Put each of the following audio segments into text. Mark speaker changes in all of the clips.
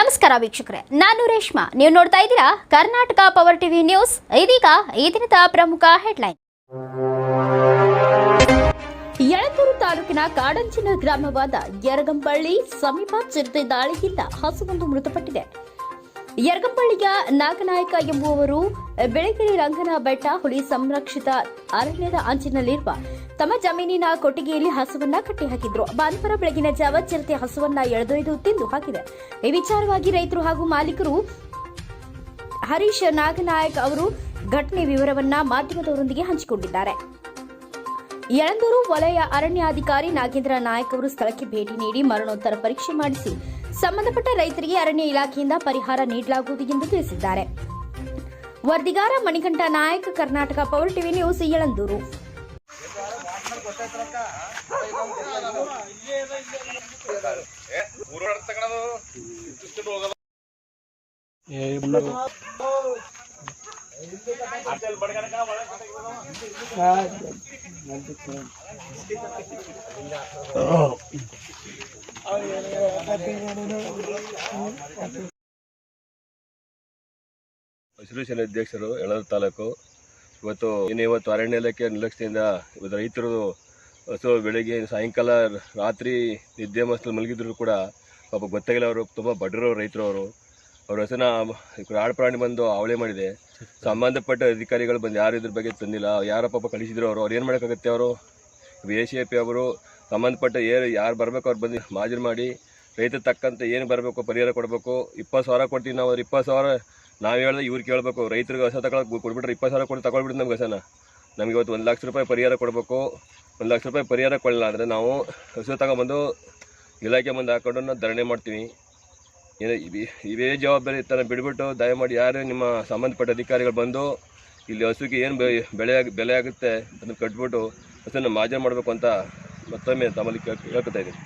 Speaker 1: ನಮಸ್ಕಾರ ವೀಕ್ಷಕರೇ, ನಾನು ರೇಷ್ಮಾ. ನೀವು ನೋಡ್ತಾ ಇದ್ದೀರಾ ಕರ್ನಾಟಕ ಪವರ್ ಟಿವಿ ನ್ಯೂಸ್ ಇದೀಗ ಈ ದಿನದ ಪ್ರಮುಖ ಹೆಡ್ಲೈನ್ ಯಳಂದೂರು ತಾಲೂಕಿನ ಕಾಡಂಚಿನ ಗ್ರಾಮವಾದ ಯರಗಂಪಳ್ಳಿ ಸಮೀಪ ಚಿರತೆ ದಾಳಿಯಿಂದ ಹಸುವೊಂದು ಮೃತಪಟ್ಟಿದೆ. ಯರಗಂಪಳ್ಳಿಯ ನಾಗನಾಯಕ ಎಂಬುವವರು ಬೆಳಗಿರಿ ರಂಗನ ಬೆಟ್ಟ ಹುಲಿ ಸಂರಕ್ಷಿತ ಅರಣ್ಯದ ಅಂಚಿನಲ್ಲಿರುವ ತಮ್ಮ ಜಮೀನಿನ ಕೊಟ್ಟಿಗೆಯಲ್ಲಿ ಹಸುವನ್ನ ಕಟ್ಟಿಹಾಕಿದ್ರು. ಭಾನುವಾರ ಬೆಳಗಿನ ಜಾವ ಚಿರತೆ ಹಸುವನ್ನ ಎಳೆದೊಯ್ದು ತಿಂದು ಹಾಕಿದೆ. ಈ ವಿಚಾರವಾಗಿ ರೈತರು ಹಾಗೂ ಮಾಲೀಕರು ಹರೀಶ್ ನಾಗನಾಯಕ್ ಅವರು ಘಟನೆ ವಿವರವನ್ನ ಮಾಧ್ಯಮದವರೊಂದಿಗೆ ಹಂಚಿಕೊಂಡಿದ್ದಾರೆ. ಯಳಂದೂರು ವಲಯ ಅರಣ್ಯಾಧಿಕಾರಿ ನಾಗೇಂದ್ರ ನಾಯಕ್ ಅವರು ಸ್ಥಳಕ್ಕೆ ಭೇಟಿ ನೀಡಿ ಮರಣೋತ್ತರ ಪರೀಕ್ಷೆ ಮಾಡಿಸಿ. ಸಂಬಂಧಪಟ್ಟ ರೈತರಿಗೆ ಅರಣ್ಯ ಇಲಾಖೆಯಿಂದ ಪರಿಹಾರ ನೀಡಲಾಗುವುದು ಎಂದು ತಿಳಿಸಿದ್ದಾರೆ. ವರದಿಗಾರ Manikantha Nayak Karnataka power TV news Yelandur.
Speaker 2: ಸೇನೆ ಅಧ್ಯಕ್ಷರು ಎಳದ ತಾಲೂಕು. ಇವತ್ತು, ಇನ್ನು ಇವತ್ತು ಅರಣ್ಯ ಇಲಾಖೆ ನಿರ್ಲಕ್ಷ್ಯದಿಂದ ಇವತ್ತು ರೈತರು, ಹಸು ಬೆಳಗ್ಗೆ ಸಾಯಂಕಾಲ ರಾತ್ರಿ ನಿದ್ದೆ ಮಸ್ತಲ್ಲಿ ಮಲಗಿದ್ರು ಕೂಡ ಪಾಪ ಗೊತ್ತಾಗಿಲ್ಲ ಅವರು, ತುಂಬ ಬಡವರು ರೈತರು ಅವರು. ಅವ್ರ ಹೆಸರನ್ನ ಕಾಡು ಪ್ರಾಣಿ ಬಂದು ಅವಳೆ ಮಾಡಿದೆ. ಸಂಬಂಧಪಟ್ಟ ಅಧಿಕಾರಿಗಳು ಬಂದು ಯಾರು ಇದ್ರ ಬಗ್ಗೆ ತಂದಿಲ್ಲ. ಯಾರ ಪಾಪ ಕಳಿಸಿದ್ರು ಅವರು. ಅವ್ರು ಏನು ಮಾಡೋಕ್ಕಾಗತ್ತೆ ಅವರು? ಎ ಸಿ ಎ ಪಿ ಅವರು ಸಂಬಂಧಪಟ್ಟ ಏನು ಯಾರು ಬರಬೇಕು ಅವ್ರು ಬಂದು ಮಾಜರ್ ಮಾಡಿ, ರೈತ ತಕ್ಕಂತೆ ಏನು ಬರಬೇಕು ಪರಿಹಾರ ಕೊಡಬೇಕು. ಇಪ್ಪತ್ತು ಸಾವಿರ ಕೊಡ್ತೀವಿ ನಾವು. ಅವ್ರು ಇಪ್ಪತ್ತು ಸಾವಿರ ನಾವು ಹೇಳಿದ್ರೆ ಇವ್ರು ಕೇಳಬೇಕು. ರೈತರಿಗೆ ಹೊಸ ತಗೊಳಕ್ಕೆ ಕೊಟ್ಬಿಟ್ರೆ ಇಪ್ಪತ್ತು ಸಾವಿರ ಕೊಟ್ಟು ತಗೊಳ್ಬಿಟ್ಟು ನಮ್ಗೆ ಹೆಸನ. ನಮಗೆ ಇವತ್ತು ಒಂದು ಲಕ್ಷ ರೂಪಾಯಿ ಪರಿಹಾರ ಕೊಡಬೇಕು. ಒಂದು ಲಕ್ಷ ರೂಪಾಯಿ ಪರಿಹಾರ ಕೊಡಲಿಲ್ಲ ಅಂದರೆ ನಾವು ಹೊಸ ತಗೊಂಬಂದು ಇಲಾಖೆ ಮುಂದೆ ಹಾಕೊಂಡು ನಾವು ಧರಣಿ ಮಾಡ್ತೀವಿ. ಇವೇ ಜವಾಬ್ದಾರಿ ತನ ಬಿಡ್ಬಿಟ್ಟು ದಯಮಾಡಿ ಯಾರು ನಿಮ್ಮ ಸಂಬಂಧಪಟ್ಟ ಅಧಿಕಾರಿಗಳು ಬಂದು ಇಲ್ಲಿ ಹಸುಗೆ ಏನು ಬೆಳೆ ಬೆಲೆ ಆಗುತ್ತೆ ಅದನ್ನು ಕಟ್ಬಿಟ್ಟು ಹಸುನ ಮಾಜ ಮಾಡಬೇಕು ಅಂತ ಮತ್ತೊಮ್ಮೆ ತಮ್ಮಲ್ಲಿ ಕೇಳ್- ಕೇಳ್ಕೊತಾ ಇದ್ದೀನಿ.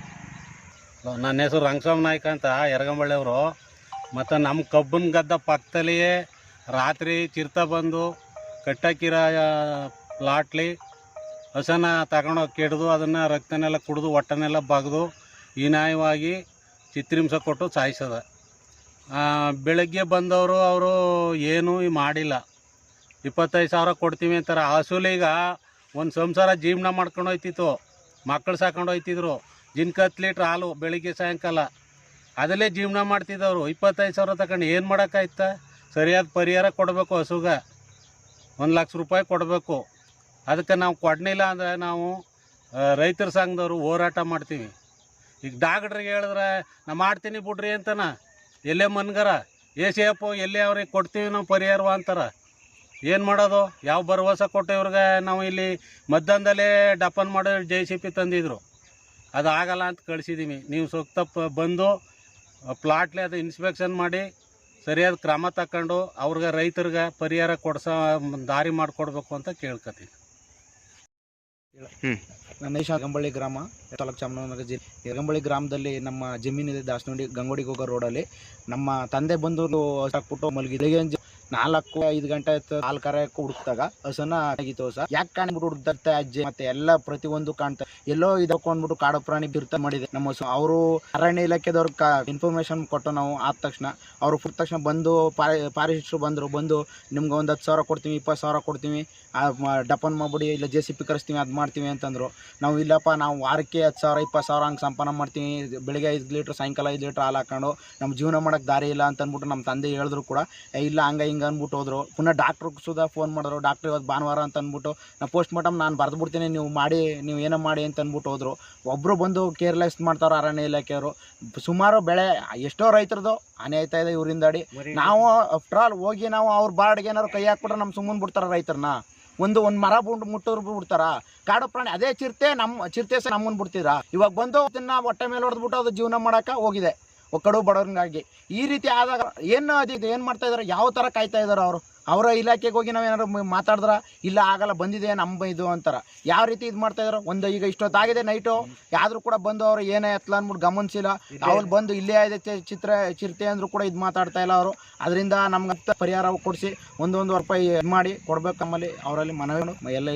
Speaker 3: ನನ್ನ ಹೆಸರು ರಂಗಸ್ವಾಮಿ ನಾಯ್ಕ ಅಂತ ಯರಗಂಬಳ್ಳಿಯವರು ಮತ್ತು ನಮ್ಮ ಕಬ್ಬನ ಗದ್ದ ಪಕ್ಕದಲ್ಲಿಯೇ ರಾತ್ರಿ ಚಿರ್ತ ಬಂದು ಕಟ್ಟಾಕಿರ ಪ್ಲಾಟ್ಲಿ ಹಸನ ತಗೊಂಡೋಗಿ ಕೆಡ್ದು ಅದನ್ನು ರಕ್ತನೆಲ್ಲ ಕುಡಿದು ಹೊಟ್ಟನೆಲ್ಲ ಬಗ್ದು ಹೀನಾಯವಾಗಿ ಚಿತ್ರಿಂಸ ಕೊಟ್ಟು ಸಾಯಿಸದ ಬೆಳಗ್ಗೆ ಬಂದವರು ಅವರು ಏನೂ ಮಾಡಿಲ್ಲ. ಇಪ್ಪತ್ತೈದು ಸಾವಿರ ಕೊಡ್ತೀವಿ ಅಂತಾರೆ. ಹಸುಲೀಗ ಒಂದು ಸಂಸಾರ ಜೀವನ ಮಾಡ್ಕೊಂಡು ಹೋಯ್ತಿತ್ತು. ಮಕ್ಕಳು ಸಾಕೊಂಡು ಹೋಯ್ತಿದ್ರು. ಜಿನ್ಕತ್ತು ಲೀಟ್ರ್ ಹಾಲು ಬೆಳಗ್ಗೆ ಸಾಯಂಕಾಲ. ಅದಲ್ಲೇ ಜೀವನ ಮಾಡ್ತಿದ್ದವರು. ಇಪ್ಪತ್ತೈದು ಸಾವಿರ ತಗೊಂಡು ಏನು ಮಾಡೋಕ್ಕಾಯ್ತ? ಸರಿಯಾದ ಪರಿಹಾರ ಕೊಡಬೇಕು ಹಸುಗೆ. ಒಂದು ಲಕ್ಷ ರೂಪಾಯಿ ಕೊಡಬೇಕು. ಅದಕ್ಕೆ ನಾವು ಕೊಡಲಿಲ್ಲ ಅಂದರೆ ನಾವು ರೈತರ ಸಂಘದವರು ಹೋರಾಟ ಮಾಡ್ತೀವಿ. ಈಗ ಡಾಕ್ಟ್ರಿಗೆ ಹೇಳಿದ್ರೆ, ನಾ ಮಾಡ್ತೀನಿ ಬಿಡ್ರಿ ಅಂತನ. ಎಲ್ಲೇ ಮನ್ಗರ ಎ ಸಿ ಎಪ್ಪು ಎಲ್ಲೇ ಅವ್ರಿಗೆ ಕೊಡ್ತೀವಿ ನಾವು ಪರಿಹಾರವ ಅಂತಾರ. ಏನು ಮಾಡೋದು? ಯಾವ ಭರವಸೆ ಕೊಟ್ಟು ಇವ್ರಿಗೆ ನಾವು ಇಲ್ಲಿ ಮಧ್ಯಾಹ್ನದಲ್ಲೇ ಡಪನ್ ಮಾಡೋ ಜೆ ಸಿ ಪಿ ತಂದಿದ್ರು. ಅದು ಆಗಲ್ಲ ಅಂತ ಕಳಿಸಿದ್ದೀವಿ ನೀವು ಸೂಕ್ತ ಬಂದು ಪ್ಲಾಟ್ಲೆ ಅದು ಇನ್ಸ್ಪೆಕ್ಷನ್ ಮಾಡಿ, ಸರಿಯಾದ ಕ್ರಮ ತಗೊಂಡು ಅವ್ರಿಗೆ ರೈತರಿಗೆ ಪರಿಹಾರ ಕೊಡ್ಸೋ ದಾರಿ ಮಾಡಿಕೊಡ್ಬೇಕು ಅಂತ ಕೇಳ್ಕೊತೀನಿ
Speaker 4: ನನ್ನ ದೇಶ ಗಂಬಳ್ಳಿ ಗ್ರಾಮ ತಾಲೂಕು ಚಾಮರಾಜನಗರ ಜಿಲ್ಲೆ. ಯಗಂಬಳ್ಳಿ ಗ್ರಾಮದಲ್ಲಿ ನಮ್ಮ ಜಮೀನಿದೆ ದಾಸನಹಳ್ಳಿ ಗಂಗೋಡಿಗೆ ಹೋಗೋ ರೋಡಲ್ಲಿ. ನಮ್ಮ ತಂದೆ ಬಂದು ಹಾಕ್ಬಿಟ್ಟು ಮಲಗಿದೆ ನಾಲ್ಕು ಐದು ಗಂಟೆ ಆಯ್ತು ಹಾಲು ಕರೆಯಕ್ಕೆ ಹುಡುಕ್ದಾಗ ಹಸನ ಆಗಿತ್ತು ಸರ್ ಯಾಕೆ ಕಾಣ್ಬಿಟ್ಟು ಹುಡುಕ್ತಾ ಅಜ್ಜಿ ಮತ್ತೆ ಎಲ್ಲ ಪ್ರತಿಯೊಂದು ಕಾಣ್ತಾ ಎಲ್ಲೋ ಇದಕ್ಕೊಂಡ್ಬಿಟ್ಟು ಕಾಡು ಪ್ರಾಣಿ ಬಿರ್ತ ಮಾಡಿದೆ. ನಮ್ಮ ಹಸು ಅವರು ಅರಣ್ಯ ಇಲಾಖೆದವ್ರ ಇನ್ಫಾರ್ಮೇಶನ್ ಕೊಟ್ಟು ನಾವು ಆದ ತಕ್ಷಣ ಅವರು ಫುಟ್ ತಕ್ಷಣ ಬಂದು ಪಾರಿ ಪಾರಿಸ್ಟ್ರು ಬಂದರು. ಬಂದು ನಿಮ್ಗೆ ಒಂದು ಹತ್ತು ಸಾವಿರ ಕೊಡ್ತೀವಿ ಇಪ್ಪತ್ತು ಸಾವಿರ ಕೊಡ್ತೀವಿ. ಡಪನ್ ಮಾಡ್ಬಿಡಿ ಇಲ್ಲ ಜೆ ಸಿ ಪಿ ಕರೆಸ್ತೀವಿ ಅದು ಮಾಡ್ತೀವಿ ಅಂತಂದರು. ನಾವು ಇಲ್ಲಪ್ಪ ನಾವು ವಾರಕ್ಕೆ ಹತ್ತು ಸಾವಿರ ಇಪ್ಪತ್ತು ಸಾವಿರ ಹಂಗೆ ಸಂಪಾದನೆ ಮಾಡ್ತೀವಿ. ಬೆಳಿಗ್ಗೆ ಐದು ಲೀಟ್ರ್ ಸಾಯಂಕಾಲ ಐದು ಲೀಟ್ರ್ ಹಾಲು ಹಾಕೊಂಡು ನಮ್ಮ ಜೀವನ ಮಾಡೋಕ್ಕೆ ದಾರಿ ಇಲ್ಲ ಅಂತ ಅಂದ್ಬಿಟ್ಟು ನಮ್ಮ ತಂದೆ ಹೇಳಿದ್ರು ಕೂಡ "ಏ, ಇಲ್ಲ ಹಂಗೆ ಹಿಂಗೆ ಅಂದ್ಬಿಟ್ಟು ಹೋದ್ರು. ಪುನಃ ಡಾಕ್ಟ್ರಿಗೆ ಸುಧಾ ಫೋನ್ ಮಾಡಿದ್ರು. ಡಾಕ್ಟ್ರ್ ಇವತ್ತು ಭಾನುವಾರ ಅಂತ ಅಂದ್ಬಿಟ್ಟು ನಾನು ಪೋಸ್ಟ್ ಮಾರ್ಟಮ್ ನಾನು ಬರೆದು ಬಿಡ್ತೀನಿ ನೀವು ಮಾಡಿ ನೀವು ಏನೋ ಮಾಡಿ ಅಂತ ಅಂದ್ಬಿಟ್ಟು ಹೋದ್ರು. ಒಬ್ಬರು ಬಂದು ಕೇರ್ಲೆಸ್ ಮಾಡ್ತಾರೆ ಅರಣ್ಯ ಇಲಾಖೆಯವರು. ಸುಮಾರು ಬೆಳೆ ಎಷ್ಟೋ ರೈತರದು ಹಾನಿ ಆಯ್ತಾ ಇದೆ ಇವರಿಂದಾಡಿ. ನಾವು ಆಫ್ಟರ್ ಆಲ್ ಹೋಗಿ ನಾವು ಅವ್ರ ಬಾರ್ಡ್ಗೆ ಏನಾದ್ರು ಕೈ ಹಾಕ್ಬಿಟ್ರೆ ನಮ್ಮ ಸುಮ್ಮನೆ ಬಿಡ್ತಾರೆ ರೈತರನ್ನ ಒಂದು ಒಂದು ಮರ ಬುಂಡು ಮುಟ್ಟೋರು ಬಿಡ್ತಾರ? ಕಾಡು ಪ್ರಾಣಿ ಅದೇ ಚಿರತೆ ನಮ್ಮ ಚಿರತೆ ಸಹ ನಮ್ಮನ್ನು ಬಿಡ್ತೀರಾ ಇವಾಗ ಬಂದು ಅದನ್ನ ಹೊಟ್ಟೆ ಮೇಲೆ ಹೊಡೆದ್ಬಿಟ್ಟು ಅದು ಜೀವನ ಮಾಡಕ ಹೋಗಿದೆ. ಒಕ್ಕಡು ಬಡವರಿಗಾಗಿ. ಈ ರೀತಿ ಆದಾಗ ಏನು ಅದು ಏನು ಮಾಡ್ತಾ ಇದ್ದಾರೆ ಯಾವ ಥರ ಕಾಯ್ತಾ ಇದ್ದಾರೆ ಅವರು? ಅವರ ಇಲಾಖೆಗೆ ಹೋಗಿ ನಾವು ಏನಾದ್ರು ಮಾತಾಡಿದ್ರ? ಇಲ್ಲ ಆಗಲ್ಲ ಬಂದಿದೆ ನಮ್ಮ ಇದು ಅಂತಾರ. ಯಾವ ರೀತಿ ಇದು ಮಾಡ್ತಾ ಇದಾರೆ? ಒಂದು ಈಗ ಇಷ್ಟೊತ್ತಾಗಿದೆ ನೈಟು ಯಾವ್ದು ಕೂಡ ಬಂದು ಅವ್ರು ಏನೇ ಎತ್ತಲ ಅಂದ್ಬಿಟ್ಟು ಗಮನಿಸಿಲ್ಲ. ಅವ್ರು ಬಂದು ಇಲ್ಲೇ ಇದೆ ಚಿತ್ರ ಚಿರತೆ ಅಂದ್ರು ಕೂಡ ಇದು ಮಾತಾಡ್ತಾ ಇಲ್ಲ ಅವರು. ಅದರಿಂದ ನಮ್ಗೆ ಪರಿಹಾರ ಕೊಡಿಸಿ ಒಂದೊಂದು ರೂಪಾಯಿ ಮಾಡಿ ಕೊಡ್ಬೇಕು ನಮ್ಮಲ್ಲಿ. ಅವರಲ್ಲಿ ಮನವಿ ಎಲ್ಲ